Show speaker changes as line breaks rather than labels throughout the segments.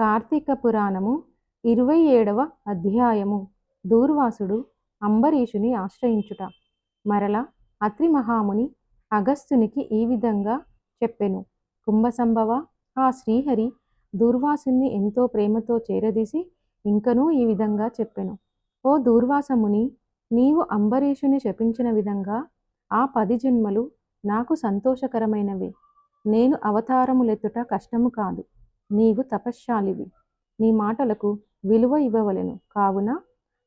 కార్తీక పురాణము ఇరవై ఏడవ అధ్యాయము. దూర్వాసుడు అంబరీషుని ఆశ్రయించుట. మరల అత్రి మహాముని అగస్త్యునికి ఈ విధంగా చెప్పెను. కుంభసంభవ ఆ శ్రీహరి దూర్వాసుని ఎంతో ప్రేమతో చేరదీసి ఇంకనూ ఈ విధంగా చెప్పెను. ఓ దూర్వాసముని నీవు అంబరీషుని శపించిన విధంగా ఆ పది జన్మలు నాకు సంతోషకరమైనవి. నేను అవతారములెత్తుట కష్టము కాదు. నీవు తపశ్శాలివి. నీ మాటలకు విలువ ఇవ్వవలెను. కావున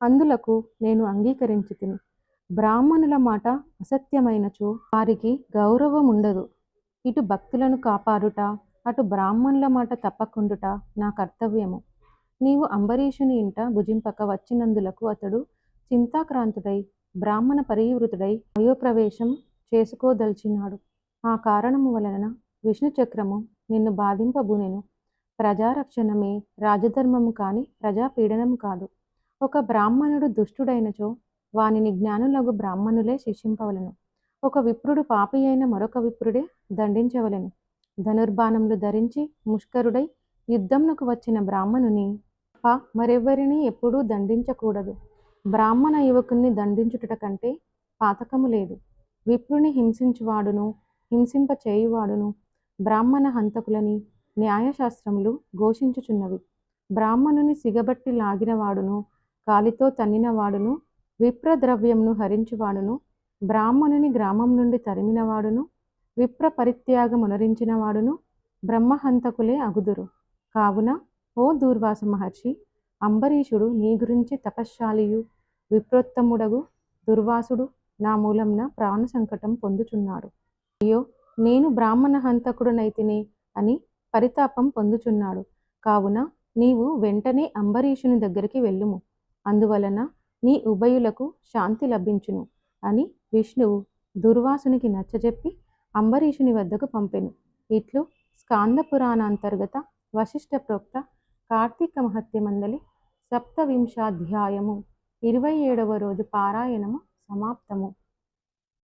అందులకు నేను అంగీకరించి తిని బ్రాహ్మణుల మాట అసత్యమైనచో వారికి గౌరవం ఉండదు ఇటు భక్తులను కాపాడుట అటు బ్రాహ్మణుల మాట తప్పకుండుట నా కర్తవ్యము. నీవు అంబరీషుని ఇంట భుజింపక వచ్చినందులకు అతడు చింతాక్రాంతుడై బ్రాహ్మణ పరివృతుడై వయోప్రవేశం చేసుకోదలిచినాడు. ఆ కారణము వలన విష్ణు చక్రము నిన్ను బాధింపబూనెను. ప్రజారక్షణమే రాజధర్మము కాని ప్రజాపీడనము కాదు. ఒక బ్రాహ్మణుడు దుష్టుడైనచో వానిని జ్ఞానులగు బ్రాహ్మణులే శిక్షింపవలను. ఒక విప్రుడు పాపి అయిన మరొక విప్రుడే దండించవలెను. ధనుర్బాణములు ధరించి ముష్కరుడై యుద్ధంనకు వచ్చిన బ్రాహ్మణుని తప్ప మరెవ్వరిని ఎప్పుడూ దండించకూడదు. బ్రాహ్మణ యువకుణ్ణి దండించుట కంటే పాతకము లేదు. విప్రుని హింసించువాడును హింసింప చేయువాడును బ్రాహ్మణ హంతకులని న్యాయశాస్త్రములు ఘోషించుచున్నవి. బ్రాహ్మణుని సిగబట్టి లాగినవాడును కాలితో తన్నినవాడును విప్రద్రవ్యంను హరించువాడును బ్రాహ్మణుని గ్రామం నుండి తరిమినవాడును విప్ర పరిత్యాగమునరించినవాడును బ్రహ్మహంతకులే అగుదురు. కావున ఓ దూర్వాస మహర్షి అంబరీషుడు నీ గురించి తపశ్శాలియు విప్రోత్తముడగు దుర్వాసుడు నా మూలంన ప్రాణ సంకటం పొందుచున్నాడు. అయ్యో నేను బ్రాహ్మణ హంతకుడునైతిని అని పరితాపం పొందుచున్నాడు. కావున నీవు వెంటనే అంబరీషుని దగ్గరికి వెళ్ళుము. అందువలన నీ ఉభయులకు శాంతి లభించును అని విష్ణువు దుర్వాసునికి నచ్చజెప్పి అంబరీషుని వద్దకు పంపెను. ఇట్లు స్కాంద పురాణాంతర్గత వశిష్ఠ ప్రోక్త కార్తీక మహత్య మందలి సప్తవింశాధ్యాయము ఇరవై ఏడవ రోజు పారాయణము సమాప్తము.